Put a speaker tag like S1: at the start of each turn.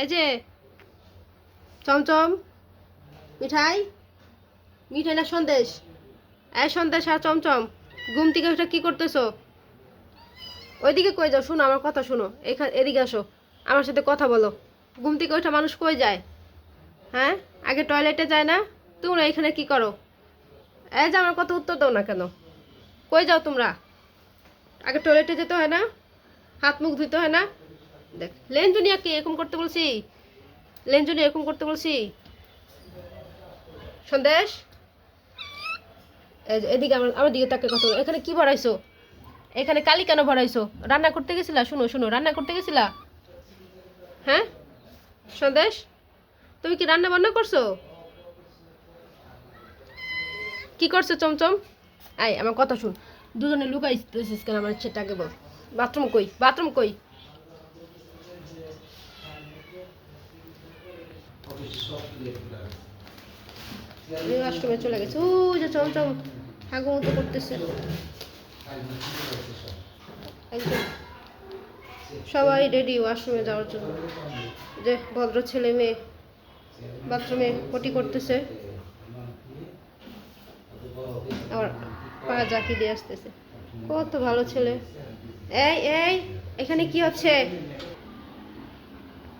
S1: এই যে, চমচম, মিঠাই মিঠাই না সন্দেশ? এই সন্দেশ আর চমচম, ঘুম থেকে ওটা কী করতেছো? ওইদিকে কই যাও, শোনো আমার কথা শোনো এখানে এদিকে আসো, আমার সাথে কথা বলো। ঘুম থেকে ওইটা মানুষ কই যায়? হ্যাঁ? আগে টয়লেটে যায় না? তোমরা এখানে কি করো? এই যে আমার কথা উত্তর দাও না কেন? কই যাও তোমরা? আগে টয়লেটে যেতে হয় না? হাত মুখ ধুইতে হয় না? দেখ লেনজুনিয়াকে এরকম করতে বলছি? লেনজুনি এরকম করতে বলছি? সন্দেশ? এদিকে আমার আমার দিকে তাকে কথা। এখানে কি ভরাইছো এখানে কালি কেন ভরাইছো রান্না করতে গেছিলা? শুনো শুনো, রান্না করতে গেছিলা? হ্যাঁ? সন্দেশ? তুমি কি রান্না বান্না করছ? কি করছ, চমচম? আই আমার কথা শুন। দুজনে লুকাইছিস কেন? আমার সেটাকে বল। বাথরুম কই? বাথরুম কই? ওয়াশরুমে চলে গেছে। ও যে চমচম হাগু মতো করতেছে। একদম। সবাই রেডি ওয়াশরুমে যাওয়ার জন্য। যে ভদ্র ছেলে মেয়ে বাথরুমে পটি করতেছে। আবার পা জাকি দিয়ে আসতেছে। কত ভালো ছেলে। এই এই এখানে কি হচ্ছে?